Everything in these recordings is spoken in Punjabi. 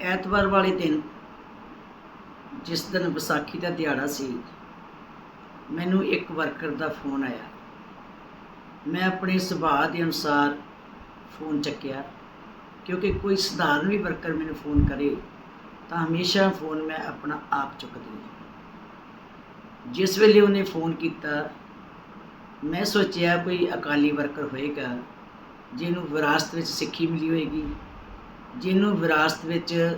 ਐਤਵਾਰ ਵਾਲੇ ਦਿਨ ਜਿਸ ਦਿਨ ਵਿਸਾਖੀ ਦਾ ਦਿਹਾੜਾ ਸੀ, ਮੈਨੂੰ ਇੱਕ ਵਰਕਰ ਦਾ ਫੋਨ ਆਇਆ। ਮੈਂ ਆਪਣੇ ਸੁਭਾਅ ਦੇ ਅਨੁਸਾਰ ਫੋਨ ਚੱਕਿਆ, ਕਿਉਂਕਿ ਕੋਈ ਸਧਾਰਨ ਵੀ ਵਰਕਰ ਮੈਨੂੰ ਫੋਨ ਕਰੇ, ਤਾਂ ਹਮੇਸ਼ਾ ਫੋਨ ਮੈਂ ਆਪਣਾ ਆਪ ਚੁੱਕਦੀ ਹਾਂ। ਜਿਸ ਵੇਲੇ ਉਹਨੇ ਫੋਨ ਕੀਤਾ, ਮੈਂ ਸੋਚਿਆ ਕੋਈ ਅਕਾਲੀ ਵਰਕਰ ਹੋਏਗਾ, ਜਿਹਨੂੰ ਵਿਰਾਸਤ ਵਿੱਚ ਸਿੱਖੀ ਮਿਲੀ ਹੋਏਗੀ। ਜਿਹਨੂੰ ਵਿਰਾਸਤ ਵਿੱਚ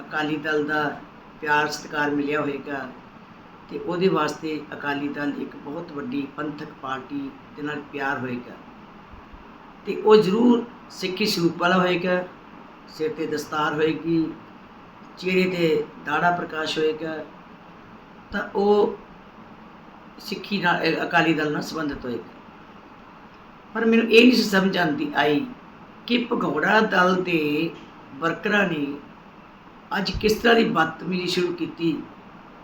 ਅਕਾਲੀ ਦਲ ਦਾ ਪਿਆਰ, ਸਤਿਕਾਰ ਮਿਲਿਆ ਹੋਏਗਾ ਤੇ ਉਹਦੇ ਵਾਸਤੇ ਅਕਾਲੀ ਦਲ ਇੱਕ ਬਹੁਤ ਵੱਡੀ ਪੰਥਕ ਪਾਰਟੀ ਦੇ ਨਾਲ ਪਿਆਰ ਹੋਏਗਾ। ਤੇ ਉਹ ਜ਼ਰੂਰ ਸਿੱਖੀ ਸਰੂਪ ਵਾਲਾ ਹੋਏਗਾ, ਸਿਰ ਤੇ ਦਸਤਾਰ ਹੋਏਗੀ, ਚਿਹਰੇ ਤੇ ਦਾੜਾ ਪ੍ਰਕਾਸ਼ ਹੋਏਗਾ, ਤਾਂ ਉਹ ਸਿੱਖੀ ਨਾਲ ਅਕਾਲੀ ਦਲ ਨਾਲ ਸੰਬੰਧਿਤ ਹੋਏਗਾ। ਪਰ ਮੈਨੂੰ ਇਹ ਨਹੀਂ ਸੀ ਸਮਝ ਆਉਂਦੀ ਆਈ ਕਿ ਭਗੌੜਾ ਦਲ ਦੇ ਵਰਕਰਾਂ ਨੇ ਅੱਜ ਕਿਸ ਤਰ੍ਹਾਂ ਦੀ ਬਦਤਮੀਜ਼ੀ ਸ਼ੁਰੂ ਕੀਤੀ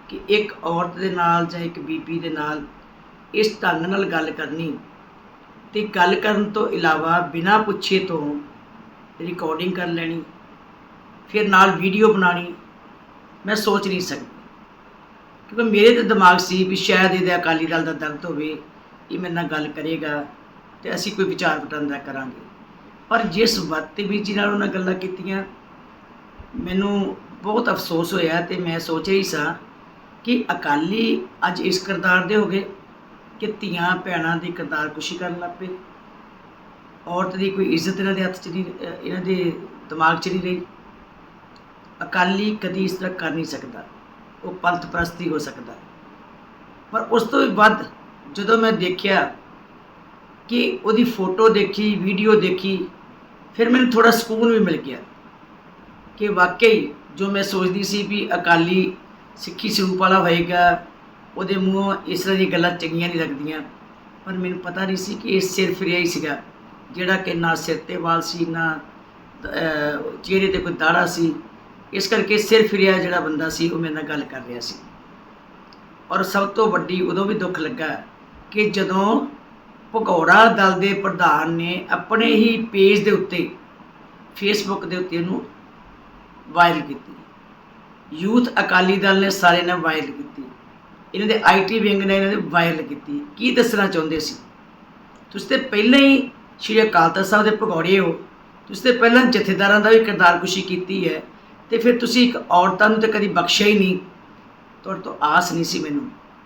ਕਿ ਇੱਕ ਔਰਤ ਦੇ ਨਾਲ ਜਾਂ ਇੱਕ ਬੀਬੀ ਦੇ ਨਾਲ ਇਸ ਢੰਗ ਨਾਲ ਗੱਲ ਕਰਨੀ ਤੇ ਗੱਲ ਕਰਨ ਤੋਂ ਇਲਾਵਾ ਬਿਨਾਂ ਪੁੱਛੇ ਤੋਂ ਰਿਕਾਰਡਿੰਗ ਕਰ ਲੈਣੀ, ਫਿਰ ਨਾਲ ਵੀਡੀਓ ਬਣਾਣੀ ਮੈਂ ਸੋਚ ਨਹੀਂ ਸਕਦੀ। ਕਿਉਂਕਿ ਮੇਰੇ ਤੇ ਦਿਮਾਗ ਸੀ ਵੀ ਸ਼ਾਇਦ ਇਹਦੇ ਅਕਾਲੀ ਦਲ ਦਾ ਦਰਦ ਹੋਵੇ, ਇਹ ਮੇਰੇ ਨਾਲ ਗੱਲ ਕਰੇਗਾ ਤੇ ਅਸੀਂ ਕੋਈ ਵਿਚਾਰ ਵਟਾਂਦਰਾ ਕਰਾਂਗੇ। ਪਰ ਜਿਸ ਬਦਤਮੀਜ਼ੀ ਨਾਲ ਉਹਨਾਂ ਗੱਲਾਂ ਕੀਤੀਆਂ, ਮੈਨੂੰ ਬਹੁਤ ਅਫਸੋਸ ਹੋਇਆ ਤੇ ਮੈਂ ਸੋਚ ਰਹੀ ਸਾਂ ਕਿ ਅਕਾਲੀ ਅੱਜ ਇਸ ਕਿਰਦਾਰ ਦੇ ਹੋ ਗਏ ਕਿ ਧੀਆਂ ਭੈਣਾਂ ਦੀ ਕਿਰਦਾਰ ਕੁਸ਼ੀ ਕਰਨ ਲੱਗ ਪਏ। ਔਰਤ ਦੀ ਕੋਈ ਇੱਜ਼ਤ ਇਹਨਾਂ ਦੇ ਹੱਥ 'ਚ ਨਹੀਂ ਇਹਨਾਂ ਦੇ ਦਿਮਾਗ 'ਚ ਨਹੀਂ ਰਹੀ। ਅਕਾਲੀ ਕਦੀ ਇਸ ਤਰ੍ਹਾਂ ਕਰ ਨਹੀਂ ਸਕਦਾ। ਉਹ ਪੰਥ ਪ੍ਰਸਤੀ ਹੋ ਸਕਦਾ। ਪਰ ਉਸ ਤੋਂ ਵੀ ਵੱਧ ਜਦੋਂ ਮੈਂ ਦੇਖਿਆ ਕਿ ਉਹਦੀ ਫੋਟੋ ਦੇਖੀ, ਵੀਡੀਓ ਦੇਖੀ ਫਿਰ ਮੈਨੂੰ ਥੋੜਾ ਸਕੂਨ ਵੀ ਮਿਲ ਗਿਆ ਕਿ ਵਾਕਈ ਜੋ ਮੈਂ ਸੋਚਦੀ ਸੀ ਵੀ ਅਕਾਲੀ ਸਿੱਖੀ ਸਰੂਪ ਵਾਲਾ ਹੋਏਗਾ, ਉਹਦੇ ਮੂੰਹੋਂ ਇਸ ਤਰ੍ਹਾਂ ਦੀਆਂ ਗੱਲਾਂ ਚੰਗੀਆਂ ਨਹੀਂ ਲੱਗਦੀਆਂ। ਪਰ ਮੈਨੂੰ ਪਤਾ ਨਹੀਂ ਸੀ ਕਿ ਇਹ ਸਿਰ ਫਿਰਿਆ ਹੀ ਸੀਗਾ, ਜਿਹੜਾ ਕਿ ਨਾ ਸਿਰ ਤੇ ਵਾਲ ਸੀ, ਨਾ ਚਿਹਰੇ ਤੇ ਕੋਈ ਦਾੜਾ ਸੀ। ਇਸ ਕਰਕੇ ਸਿਰ ਫਿਰਿਆ ਜਿਹੜਾ ਬੰਦਾ ਸੀ, ਉਹ ਮੇਰੇ ਨਾਲ ਗੱਲ ਕਰ ਰਿਹਾ ਸੀ। ਔਰ ਸਭ ਤੋਂ ਵੱਡੀ ਉਦੋਂ ਵੀ ਦੁੱਖ ਲੱਗਾ ਕਿ ਜਦੋਂ ਭਗੌੜਾ ਦਲ ਦੇ ਪ੍ਰਧਾਨ ਨੇ ਆਪਣੇ ਹੀ ਪੇਜ ਦੇ ਉੱਤੇ ਫੇਸਬੁੱਕ ਦੇ ਉੱਤੇ ਇਹਨੂੰ ਵਾਇਰਲ ਕੀਤੀ। ਯੂਥ ਅਕਾਲੀ ਦਲ ਨੇ ਸਾਰੇ ਨੇ ਵਾਇਰਲ ਕੀਤੀ। ਇਹਨਾਂ ਦੇ ਆਈਟੀ ਵਿੰਗ ਨੇ ਇਹਨਾਂ ਦੇ ਵਾਇਰਲ ਕੀਤੀ। ਕੀ ਦੱਸਣਾ ਚਾਹੁੰਦੇ ਸੀ? ਤੁਸੀਂ ਤੇ ਪਹਿਲਾਂ ਹੀ ਸ਼੍ਰੀ ਅਕਾਲ ਤਖਤ ਸਾਹਿਬ ਦੇ ਭਗੌੜੇ ਹੋ। ਤੁਸੀਂ ਤੇ ਪਹਿਲਾਂ ਜਥੇਦਾਰਾਂ ਦਾ ਵੀ ਕਿਰਦਾਰਕੁਸ਼ੀ ਕੀਤੀ ਹੈ। ਤੇ ਫਿਰ ਤੁਸੀਂ ਇੱਕ ਔਰਤਾਂ ਨੂੰ ਤੇ ਕਦੀ ਬਖਸ਼ਿਆ ਹੀ ਨਹੀਂ। ਤੁਹਾਡੇ ਤੋਂ ਆਸ ਨਹੀਂ ਸੀ ਮੈਨੂੰ।